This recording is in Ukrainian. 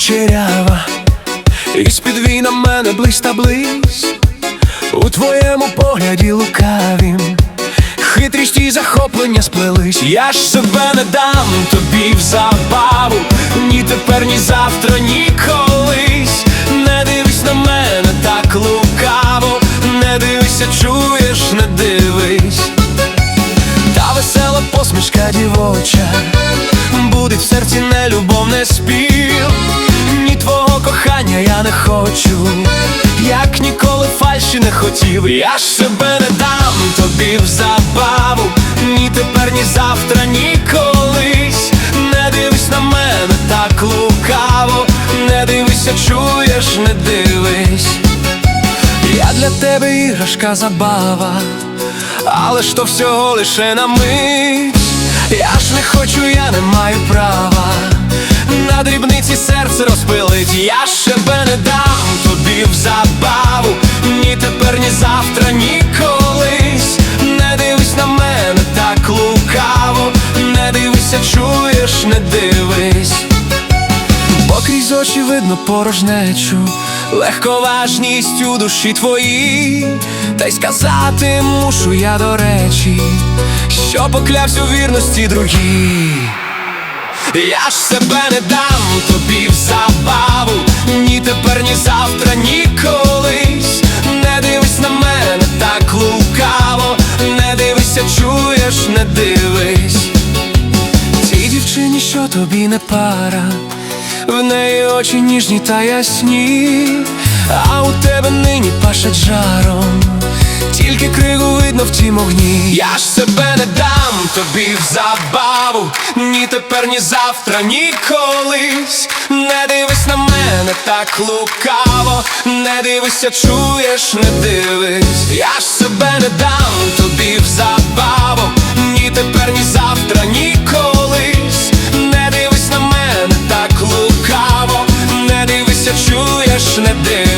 кучерява, і з-під на мене близь та близь, у твоєму погляді лукавім, хитрість і захоплення сплелись. Я ж себе не дам тобі в забаву, ні тепер, ні завтра, ні колись. Не дивись на мене так лукаво, не дивися, чуєш, не дивись. Та весела посмішка дівоча. Буде в серці не любов, не спів не хочу Як ніколи фальші не хотів. Я ж себе не дам тобі в забаву. Ні тепер, ні завтра, ні колись. Не дивись на мене так лукаво. Не дивися, чуєш, не дивись. Я для тебе іграшка забава, але ж то всього лише на мить. Я ж не хочу, я не маю права. На дрібниці серце розпилить. Я тебе не дам тобі в забаву, ні тепер, ні завтра, ні колись. Не дивись на мене так лукаво, не дивися, чуєш, не дивись. Бо крізь очі видно порожнечу, легковажність у душі твоїй, та й сказати мушу я до речі, що поклявся у вірності другій. Я ж себе не дам тобі в забаву, ні тепер, ні завтра, ні колись. Не дивись на мене так лукаво, не дивися, чуєш, не дивись. Цій дівчині, що тобі не пара, в неї очі ніжні та ясні, а у тебе нині пашать жаром, тільки кригу видно в тім огні. Я ж себе не дам тобі в забаву, тепер, ні завтра, ні колись. Не дивись на мене так лукаво, не дивися, чуєш, не дивись, я ж себе не дам тобі в забаву, ні тепер, ні завтра, ні колись. Не дивись на мене так лукаво, не дивися, чуєш, не дивись.